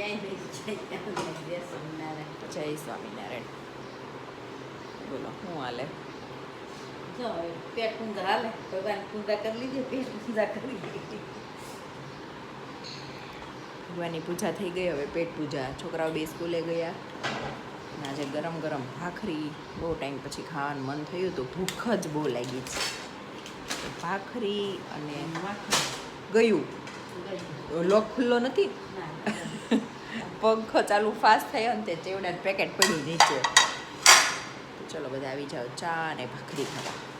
જાય સ્વામિનારાયણ જય સ્વામિનારાયણ બોલો હું હાલે? જો પેટ પૂંજા હાલે ભગવાન પૂજા કરી લીધી પેટ પૂજા કરી લીધી. ભગવાનની પૂજા થઈ ગઈ હવે પેટ પૂજા. છોકરાઓ બે સ્કૂલે ગયા અને આજે ગરમ ગરમ ભાખરી બહુ ટાઈમ પછી ખાવાનું મન થયું તો ભૂખ જ બહુ લાગી છે. ભાખરી અને ગયું. લોક ખુલ્લો નથી? પંખો ચાલુ ફાસ્ટ થયો ને તે ચેવડા પેકેટ પડ્યું નીચે. તો ચલો બધા આવી જાઓ ચા અને ભાખરી ખાવા.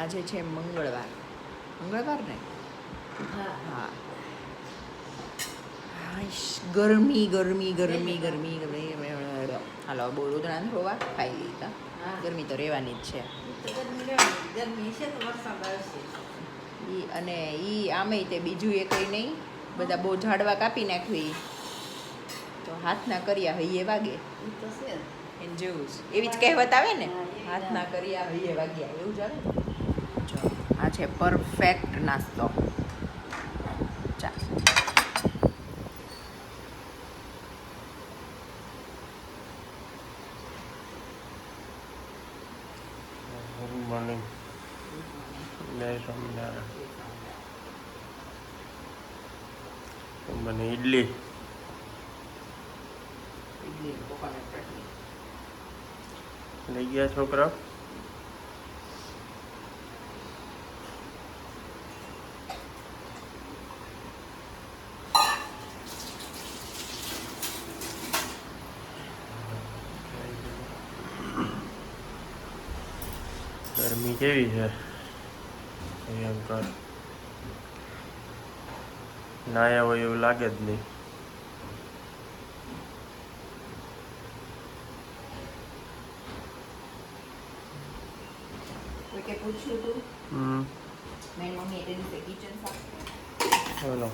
આજે છે મંગળવાર. મંગળવાર ને? હા. ગરમી ગરમી ગરમી ગરમી ગરમી હાલો તો રુદ્રાન રોવા ખાઈ લીધા. ગરમી તો રહેવાની જ છે. અને એ આમેય તે બીજું એ કંઈ નહીં. બધા બહુ ઝાડવા કાપી નાખવી તો હાથના કર્યા હૈયે વાગે. એને જેવું જ. એવી જ કહેવત આવે ને? હાથના કર્યા હૈયે વાગ્યા એવું જ આવે ને? આ છે પરફેક્ટ નાસ્તો ચા ગુડ મોર્નિંગ જય ઈડલી ઇડલી લઈ ગયા છોકરા ગરમી કેવી છે? ભયંકર નાયા હોય એવું લાગે જ નહીં. બોલો.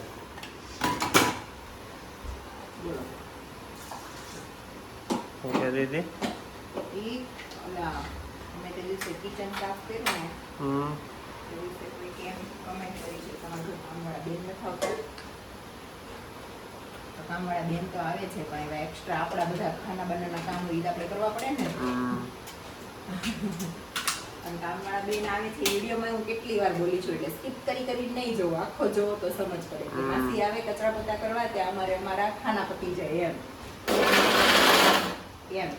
શું કહેતી હતી કિચન સાફ કર્યું ને. હમ. કેમ કમેન્ટ કરી છે તમારું કામવાળા બેન નથી આવતા. કામવાળા બેન તો આવે છે પણ એવા એક્સ્ટ્રા આપણા બધા ખાના બનાવવાના કામ હોય આપણે કરવા પડે ને. અને કામવાળા બેન આવે છે વિડીયોમાં હું કેટલી વાર બોલી છું એટલે સ્કીપ કરી કરી નહીં જોવો આખો જોવો તો સમજ પડે કે માસી આવે કચરા પોતા કરવા ત્યાં અમારે અમારા ખાના પતી જાય એમ. એમ.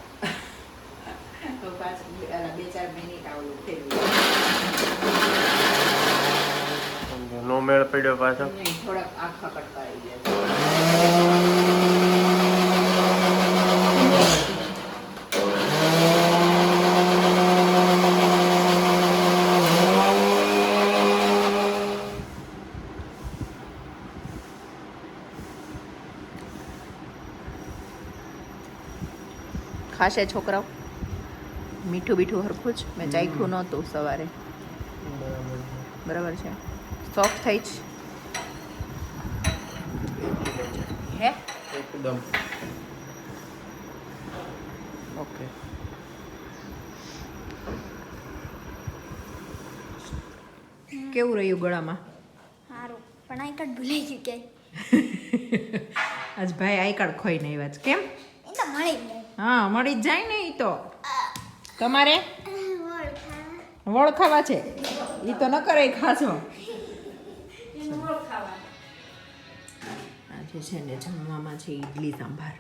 તો પાછું બે ચાર મિનિટ આવું ફેરવું નો મેળ પડ્યો પાછો. થોડાક આખા કટકા આવી જાય ખાશે છોકરાઓ મીઠું બીઠું હરખું જ. મેં ચાખ્યું નહોતું સવારે. બરાબર છે? સોફ્ટ થઈ જ હે એકદમ ઓકે કેવું રહ્યું ગળામાં? સારું. પણ આઈ કાર્ડ ભૂલી ગયું કે. આજ ભાઈ આઈ કાર્ડ ખોઈ નહીં વાત કેમ? એ તો મળી હા મળી જ જાય ને એ તો. તમારે? ઓળખા વળ ખાવા છે? એ તો ન કરે ખાશો આજે છે ને જમવામાં છે ઈડલી સાંભાર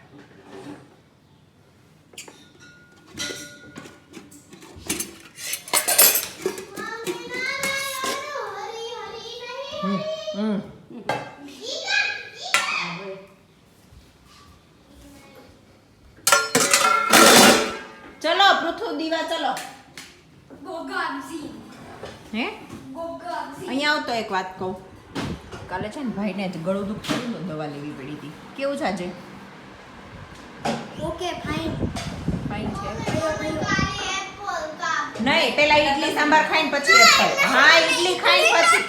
હમ હમ ચલો પૃથુ દીવા ચલો હે અહીંયા આવતો એક વાત કહું કાલે છે ને ભાઈને જ ગળું દુખતું હતું દવા લેવી પડી હતી. કેવું છે આજે? Okay fine. ફાઇન છે. નહીં પેલા ઈડલી સાંભાર ખાઈને પછી એપલ હા ઈડલી ખાઈને પછી.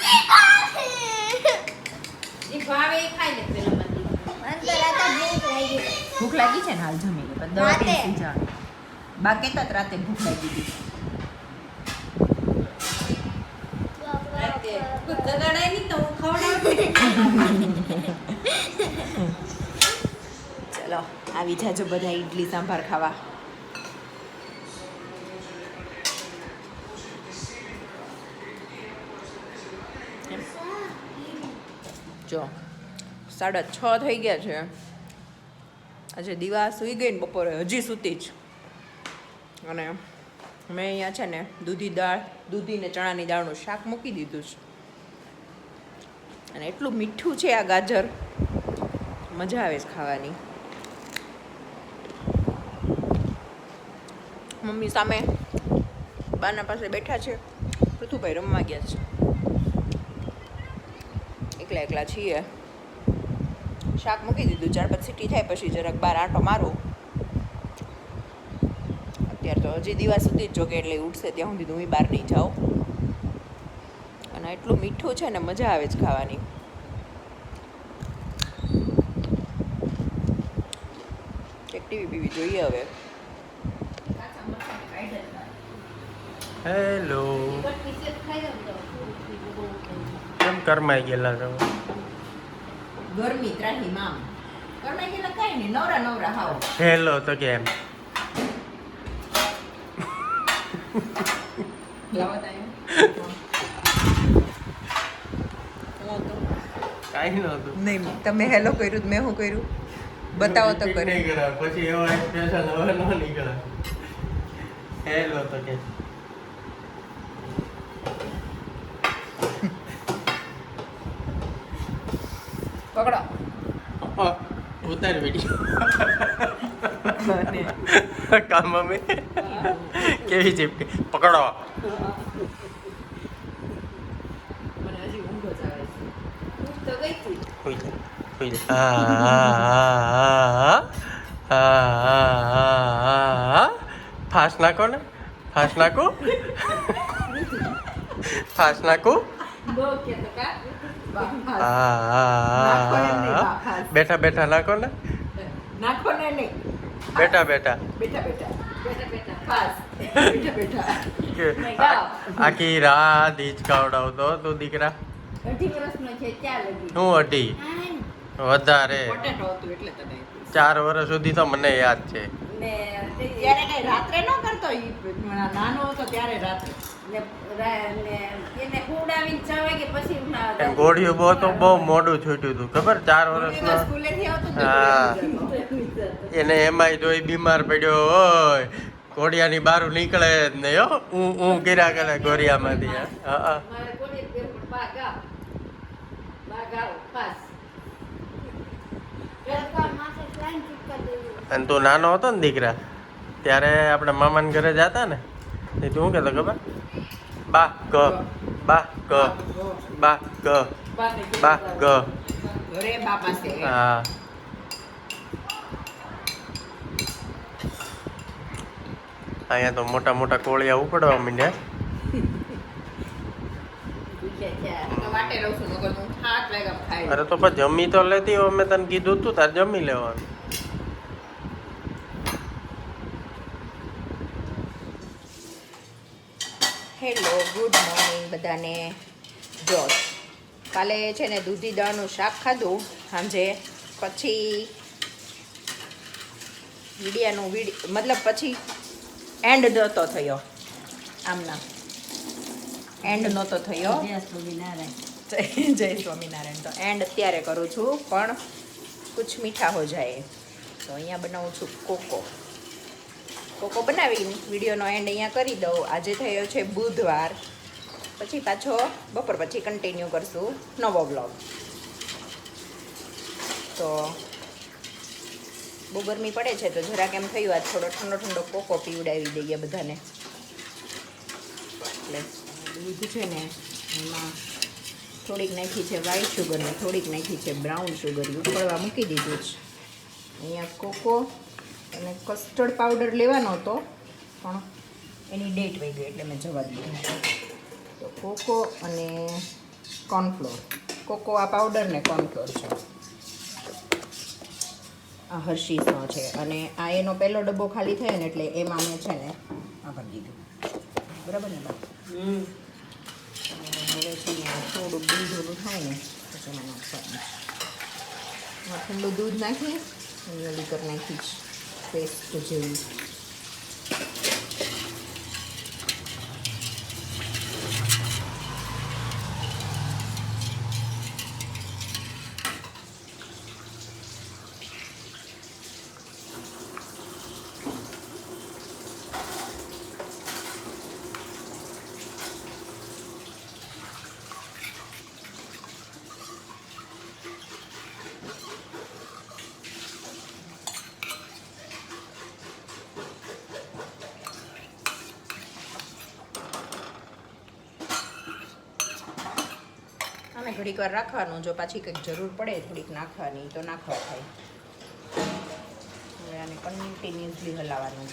એ ભાવે એ ખાઈ લે પેલા ભૂખ લાગી છે ને હાલ જમી લે પણ દવા રાતે. સુઈ બા કહેતા રાતે ભૂખ લાગી હતી. ખવડાવું હાલો આવી જાજો બધા ઇડલી સાંભાર ખાવા. જો, સાડા છ થઈ ગયા છે. આજે દીવા સૂઈ ગઈ ને બપોરે હજી સૂતી જ. અને મેં અહીંયા છે ને દૂધી દાળ, દૂધી ને ચણાની દાળનું શાક મૂકી દીધું છે. અને એટલું મીઠું છે આ ગાજર. મજા આવે છે ખાવાની. મમ્મી સામે બાના પાસે બેઠા છે. પૃથુભાઈ રમવા ગયા છે. એકલા એકલા છીએ. શાક મૂકી દીધું. ચાર પાંચ સીટી થાય પછી જરાક બાર આંટો મારું. અત્યારે તો હજી દિવસ સુધી જ જોકે એટલે ઉઠશે ત્યાં સુધી હું બહાર નહીં જાઉં. અને એટલું મીઠું છે ને મજા આવે છે ખાવાની. એક ટીવી પીવી જોઈએ હવે કાચા મરચાંની કાઢી જ નાખ. હેલો કેમ કરમાઈ ગયેલા છો? ગરમી ત્રાહી મામ. કરમાઈ ગયેલા કઈ નહીં નવરા નવરા હાવ. હેલો તો કેમ? કાંઈ નહોતું. નહીં તમે હેલો કર્યું મેં શું કર્યું? બતાવો તો કરે પછી એવો expression હવે ન નીકળે. હેલો તો કે. પકડો. ઉતાર વીડિયો કામ મમ્મી કેવી ચીપકી પકડો. ફાસ નાખો ને. ફાસ નાખો. ફાસ નાખો. બેઠા બેઠા નાખો ને. નાખો ને નહીં. બેઠા બેઠા. બેઠા બેઠા. આખી રાત હિચકાવડાવતો તું દીકરા. હું અઢી? વધારે. ચાર વર્ષ સુધી તો મને યાદ છે. રાત્રે ન કરતો નાનો હતો ત્યારે રાત્રે. ગોળીઓ બહુ તો બહુ મોડું છૂટ્યું હતું. ખબર? ચાર વર્ષનો તો હા. એને એમાંય જોઈ બીમાર પડ્યો હોય. ઘોડિયાની બારું નીકળે જ નહીં હો. હું હું કર્યા કરે ઘોડિયામાંથી હા અને તું નાનો હતો ને દીકરા ત્યારે આપણે મામાના ઘરે જતા ને? એ તું શું કહેતો ખબર? બા ગ બા ગ બા ગ બા ગ ઘરે બા પાસે હા અહીંયા તો મોટા મોટા કોળિયા ઉપડવા માંડ્યા પૂછ્યા ત્યાં તો વાટે રહું છું નકર હું સાત વાગ્યા ખાઈ અરે તો પણ જમી તો લેતી હોય મેં તને કીધું તું તારે જમી લેવાનું હેલો ગુડ મોર્નિંગ બધાને. જો કાલે છે ને દૂધી દાળનું શાક ખાધું. સાંજે પછી વીડિયાનું વિડી મતલબ પછી એન્ડ નહોતો થયો. આમના એન્ડ નહોતો થયો. જય સ્વામિનારાયણ. જય જય સ્વામિનારાયણ. તો એન્ડ અત્યારે કરું છું પણ કુછ મીઠા હો જાય. તો અહીંયા બનાવું છું કોકો. કોકો બનાવીને વિડીયોનો એન્ડ અહીંયા કરી દઉં. આજે થયો છે બુધવાર. પછી પાછો બપોર પછી કન્ટિન્યુ કરશું નવો બ્લોગ તો બહુ ગરમી પડે છે તો જરાક એમ થયું? આજ થોડો ઠંડો ઠંડો કોકો પીવડાવી દઈએ બધાને. એટલે દૂધ છે ને એમાં થોડીક નાખી છે વ્હાઈટ શુગર ને થોડીક નાખી છે બ્રાઉન શુગર ઉકળવા મૂકી દીધું છે. અહીંયા કોકો અને કસ્ટર્ડ પાવડર લેવાનો હતો પણ એની ડેટ વહી ગઈ એટલે મેં જવા દીધું તો કોકો અને કોર્નફ્લોર કોકો આ પાવડર ને કોર્નફ્લોર છે. આ હર્શીસનો છે. અને આ એનો પહેલો ડબ્બો ખાલી થયો ને એટલે એમાં મેં છે ને આ ભરી દીધું. બરાબર ને હવે છે ને થોડુંક દૂધ થાય ને પછી એમાં નાખવાનું. ઠંડુ દૂધ નાખી લીકર કરી નાખી છે પેસ્ટ જેવી આને ઘડીક વાર રાખવાનું, જો પાછી કંઈક જરૂર પડે થોડીક નાખવાની, તો નાખવા થાય. હવે આને કન્ટિન્યુઅસલી હલાવવાનું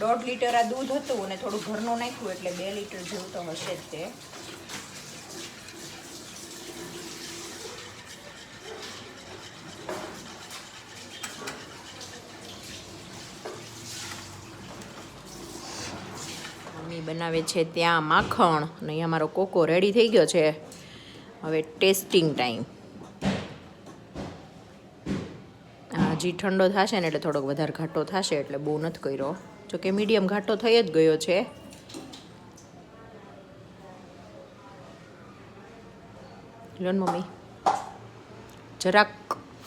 દોઢ લીટર આ દૂધ હતું અને થોડું ઘરનું નાખ્યું, એટલે બે લીટર જેવું તો હશે જ તે. બનાવે છે ત્યાં માખણ અને અહીંયા મારો કોકો રેડી થઈ ગયો છે. હવે ટેસ્ટિંગ ટાઈમ હજી ઠંડો થશે ને એટલે થોડોક વધારે ઘાટો થશે એટલે બહુ નથી કર્યો. જો કે મીડિયમ ઘાટો થઈ જ ગયો છે. લો મમ્મી. જરાક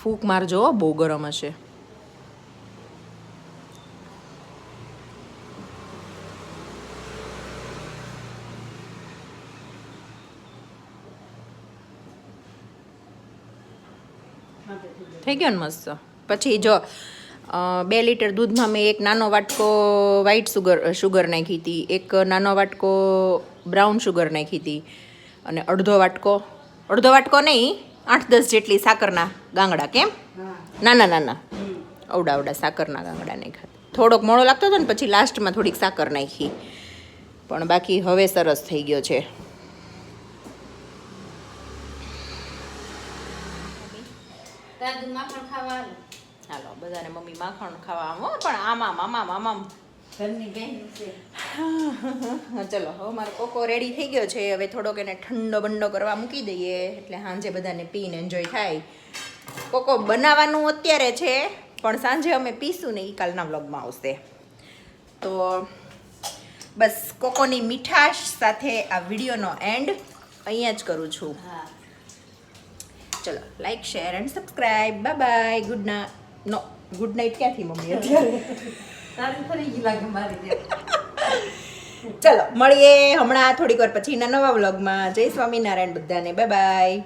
ફૂંક મારજો બહુ ગરમ હશે. થઈ ગયો ને મસ્ત? પછી જો બે લીટર દૂધમાં મેં એક નાનો વાટકો વ્હાઈટ સુગર શુગર નાખી હતી, એક નાનો વાટકો બ્રાઉન શુગર નાખી હતી, અને અડધો વાટકો અડધો વાટકો નહીં આઠ દસ જેટલી સાકરના ગાંગડા કેમ? નાના નાના. અવડા અવડા સાકરના ગાંગડા નાખ્યા. થોડોક મોડો લાગતો હતો ને, પછી લાસ્ટમાં થોડીક સાકર નાખી. પણ બાકી હવે સરસ થઈ ગયો છે. માખણ ખાવા હાલો. હાલો બધાને મમ્મી માખણ ખાવા આવો પણ આમાં મામા મામા ઘરની બહેન છે. ચલો હવે મારો કોકો રેડી થઈ ગયો છે. હવે થોડોક એને ઠંડો બંડો કરવા મૂકી દઈએ એટલે સાંજે બધાને પીને એન્જોય થાય. કોકો બનાવવાનું અત્યારે છે પણ સાંજે અમે પીશું ને એ કાલના વ્લોગમાં આવશે. તો બસ કોકોની મીઠાશ સાથે આ વિડીયોનો એન્ડ અહીંયા જ કરું છું. હા. ચલો like share and subscribe bye bye good ના નો ગુડ નાઇટ ક્યાંથી મમ્મી? અત્યારે. તારી ફરી ગઈ લાગે મારી ચલો મળીએ હમણાં થોડીક વાર પછીના નવા વ્લોગમાં. જય સ્વામિનારાયણ બધાને. Bye bye